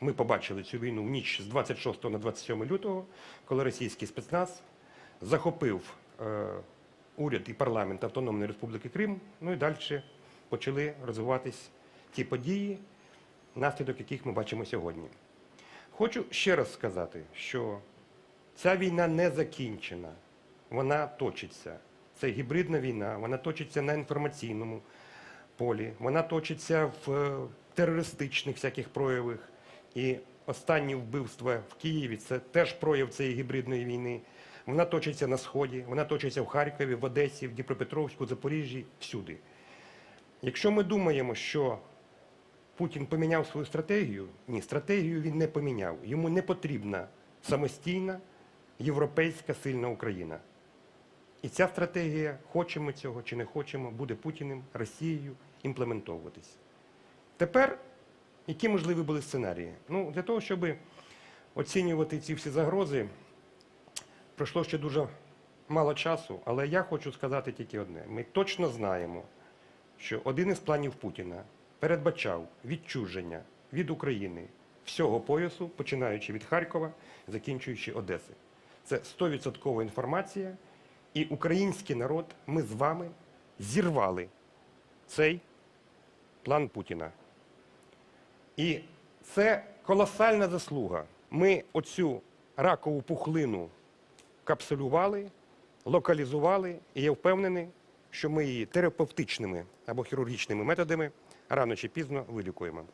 Ми побачили цю війну в ніч з 26 на 27 лютого, коли російський спецназ захопив е, уряд і парламент Автономної Республіки Крим. Ну і далі почали розвиватись ті події, наслідок яких ми бачимо сьогодні. Хочу ще раз сказати, що ця війна не закінчена, вона точиться. Це гібридна війна, вона точиться на інформаційному полі, вона точиться в е, терористичних всяких проявах. І останні вбивства в Києві це теж прояв цієї гібридної війни. Вона точиться на Сході, вона точиться в Харкові, в Одесі, в Дніпропетровську, Запоріжжі, всюди. Якщо ми думаємо, що Путін поміняв свою стратегію, ні, стратегію він не поміняв. Йому не потрібна самостійна європейська сильна Україна. І ця стратегія, хочемо цього чи не хочемо, буде Путіним, Росією імплементовуватись. Тепер, які можливі були сценарії? Ну, для того, щоб оцінювати ці всі загрози, пройшло ще дуже мало часу, але я хочу сказати тільки одне: ми точно знаємо, що один із планів Путіна передбачав відчуження від України всього поясу, починаючи від Харкова, закінчуючи Одеси. Це 100% інформація, і український народ, ми з вами зірвали цей план Путіна. І це колосальна заслуга. Ми оцю ракову пухлину капсулювали, локалізували, і я впевнений, що ми її терапевтичними або хірургічними методами рано чи пізно вилікуємо.